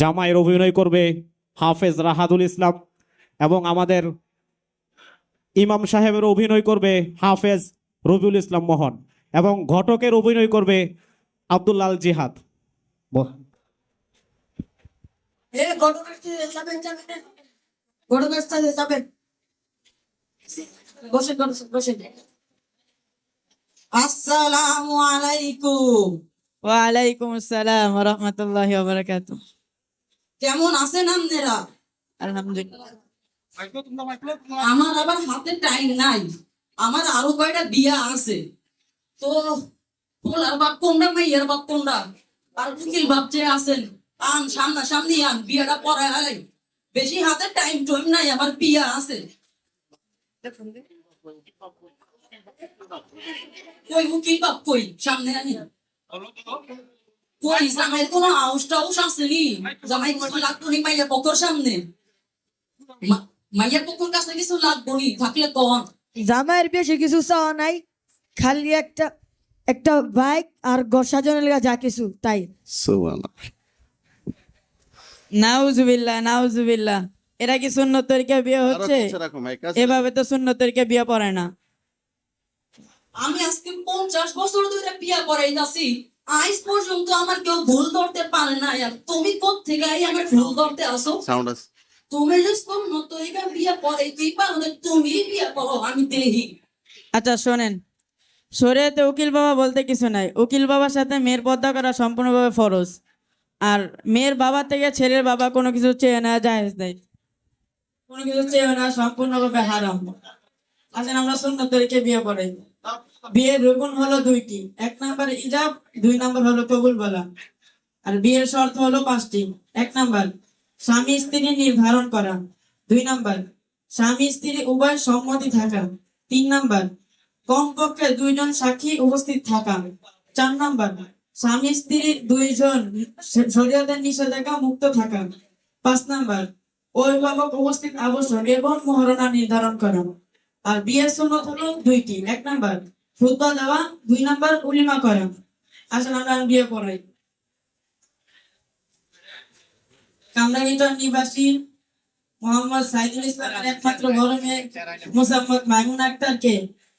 জামাইয়ের অভিনয় করবে হাফেজ রাহাদুল ইসলাম এবং আমাদের ইমাম সাহেবের অভিনয় করবে হাফেজ রবিউল ইসলাম মোহন এবং ঘটকের অভিনয় করবে আব্দুল্লাল জিহাদ। আসসালামু আলাইকুম। ওয়ালাইকুম আসসালাম রহমতুল্লাহ বারাকাত কেমন আছেন আপনারা? আলহামদুলিল্লাহ। আমার আবার হাতে টাইম নাই। আমার আরও কয়টা বিয়া আছে। তো পোলার বাপ কোনটা মাইয়ার বাপ কোনটা আর উকিল বাপ যে আছেন আন সামনা সামনি আন বিয়াটা পড়ায় আলাই। বেশি হাতে টাইম টাইম নাই আমার বিয়া আছে। কই উকিল বাপ কই? সামনে আনি। কই জামাইয়ের কোনো আউস টাউস আছে জামাই কিছু লাগতো নি মাইয়া পকর সামনে? মা- মাইয়ার পকর কাছে কিছু লাগবো নি থাকলে কন জামাইয়ের বেশি কিছু চাওয়া নাই খালি একটা একটা বাইক আর ঘর সাজানোর লেগে যা কিছু তাই। নাউজুবিল্লাহ নাউজুবিল্লাহ। এরা কি সুন্নত তরিকা বিয়ে হচ্ছে? এভাবে তো সুন্নত তরিকা বিয়ে পড়ে না। আমি আজকে পঞ্চাশ বছর ধরে বিয়া করাইতাছি। আজ পর্যন্ত আমার কেউ ভুল ধরতে পারে না আর তুমি কোথেকে আই আমার ভুল ধরতে আসো? সাউন্ড আছে তুমি যে সুন্নত তরিকা বিয়া করাইতেই পারো না তুমি বিয়া করো? আমি দেখি আচ্ছা শোনেন। শরীয়তে উকিল বাবা বলতে কিছু নাই। উকিল বাবার সাথে মেয়ের পর্দা করা সম্পূর্ণভাবে ফরজ। আর মেয়ের বাবা থেকে ছেলের বাবা কোনো কিছু চেয়ে নেওয়া জায়েজ নেই। কোনো কিছু চেয়ে নেওয়া সম্পূর্ণভাবে হারাম। আসেন আমরা সুন্নত তরিকে বিয়ে করাই। বিয়ের রুকুন হলো দুইটি। এক নাম্বার ইজাব দুই নাম্বার হলো কবুল বলা। আর বিয়ের শর্ত হলো পাঁচটি। এক নাম্বার, স্বামী স্ত্রী নির্ধারণ করা। দুই নাম্বার, স্বামী স্ত্রী উভয় সম্মতি থাকা। তিন নাম্বার, কমপক্ষে দুইজন সাক্ষী উপস্থিত থাকা। চার নাম্বার, স্বামী স্ত্রী দুইজন শরীয়তের নিষেধাজ্ঞা মুক্ত থাকা। পাঁচ নাম্বার, অভিভাবক উপস্থিত আবশ্যক এবং মহারণা নির্ধারণ করা। আর বিয়ের সুন্নত হলো দুইটি এক নাম্বার ফুটবা দেওয়া দুই নাম্বার উলিমা করা। আসলে আমরা বিয়ে পড়াই কামরাঙ্গিটার নিবাসী মোহাম্মদ সাইদুল ইসলামের একমাত্র বড় মেয়ে মোসাম্মদ মাইমুন আক্তারকে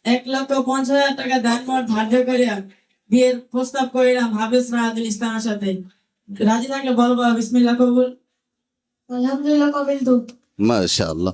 এক লক্ষ পঞ্চাশ হাজার টাকা দান মর ধার্য করে বিয়ের প্রস্তাব করিলাম হাফেজ রাহাদুল ইসলামের সাথে। রাজি থাকলে বলব বিসমিল্লাহ কবুল। আলহামদুলিল্লাহ কবিল তো মাশাআল্লাহ।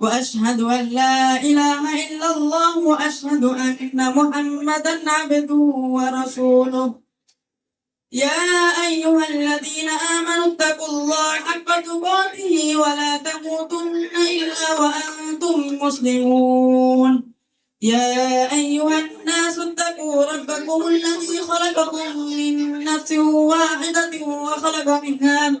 وأشهد أن لا إله إلا الله وأشهد أن محمدا عبده ورسوله. يا أيها الذين آمنوا اتقوا الله حق تقاته ولا تموتن إلا وأنتم مسلمون. يا أيها الناس اتقوا ربكم الذي خلقكم من نفس واحدة وخلق منها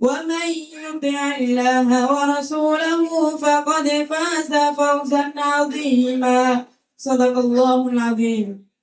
ومن يطع الله ورسوله فقد فاز فوزا عظيما. صدق الله العظيم.